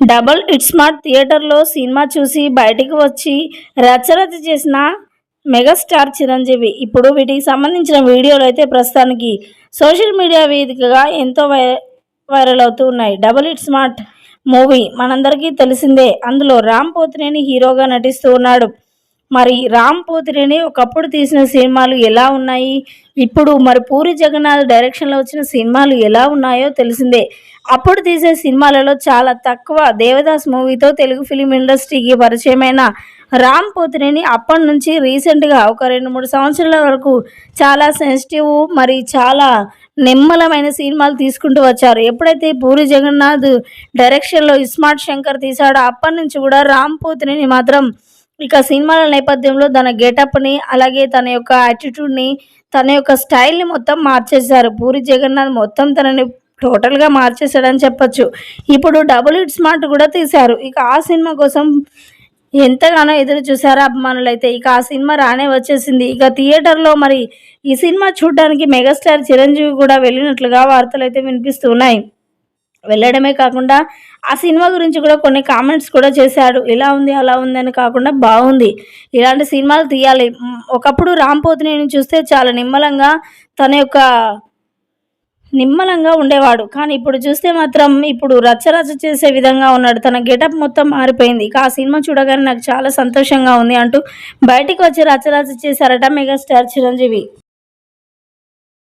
Double it smart థియేటర్లో సినిమా చూసి బయటికి వచ్చి రచ్చరచ్చ చేసిన మెగాస్టార్ చిరంజీవి. ఇప్పుడు వీటికి సంబంధించిన వీడియోలు అయితే ప్రస్తుతానికి సోషల్ మీడియా వేదికగా ఎంతో వై వైరల్ అవుతూ ఉన్నాయి. డబల్ ఇట్ స్మార్ట్ మూవీ మనందరికీ తెలిసిందే. అందులో రామ్ పోతినేని హీరోగా నటిస్తూ ఉన్నాడు. మరి రామ్ పోతినేని ఒకప్పుడు తీసిన సినిమాలు ఎలా ఉన్నాయి? ఇప్పుడు మరి పూరి జగన్నాథ్ డైరెక్షన్లో వచ్చిన సినిమాలు ఎలా ఉన్నాయో తెలిసిందే. అప్పుడు తీసే సినిమాలలో చాలా తక్కువ దేవదాస్ మూవీతో తెలుగు ఫిలిం ఇండస్ట్రీకి పరిచయమైన రామ్ పోతినేని అప్పటి నుంచి రీసెంట్గా ఒక రెండు మూడు సంవత్సరాల వరకు చాలా సెన్సిటివ్ మరి చాలా నిమ్మలమైన సినిమాలు తీసుకుంటూ వచ్చారు. ఎప్పుడైతే పూరి జగన్నాథ్ డైరెక్షన్లో ఇస్మార్ట్ శంకర్ తీశాడో అప్పటి నుంచి కూడా రామ్ పోతినేని మాత్రం ఇక సినిమాల నేపథ్యంలో తన గెటప్ని అలాగే తన యొక్క యాటిట్యూడ్ని తన యొక్క స్టైల్ని మొత్తం మార్చేశారు. పూరి జగన్నాథ్ మొత్తం తనని టోటల్గా మార్చేశాడని చెప్పచ్చు. ఇప్పుడు డబుల్ ఇట్ స్మార్ట్ కూడా తీశారు. ఇక ఆ సినిమా కోసం ఎంతగానో ఎదురు చూసారా అభిమానులు అయితే ఇక ఆ సినిమా రానే వచ్చేసింది. ఇక థియేటర్లో మరి ఈ సినిమా చూడడానికి మెగాస్టార్ చిరంజీవి కూడా వెళ్ళినట్లుగా వార్తలు అయితే వినిపిస్తున్నాయి. వెళ్ళడమే కాకుండా ఆ సినిమా గురించి కూడా కొన్ని కామెంట్స్ కూడా చేశాడు ఇలా ఉంది అలా ఉంది అని కాకుండా బాగుంది. ఇలాంటి సినిమాలు తీయాలి. ఒకప్పుడు రామ్ చూస్తే చాలా నిమ్మలంగా తన యొక్క నిమ్మలంగా ఉండేవాడు. కానీ ఇప్పుడు చూస్తే మాత్రం ఇప్పుడు రచ్చరచ్చ చేసే విధంగా ఉన్నాడు. తన గెటప్ మొత్తం మారిపోయింది. ఇక ఆ సినిమా చూడగానే నాకు చాలా సంతోషంగా ఉంది అంటూ బయటికి వచ్చి రచ్చరచ్చ చేశారట మెగాస్టార్ చిరంజీవి.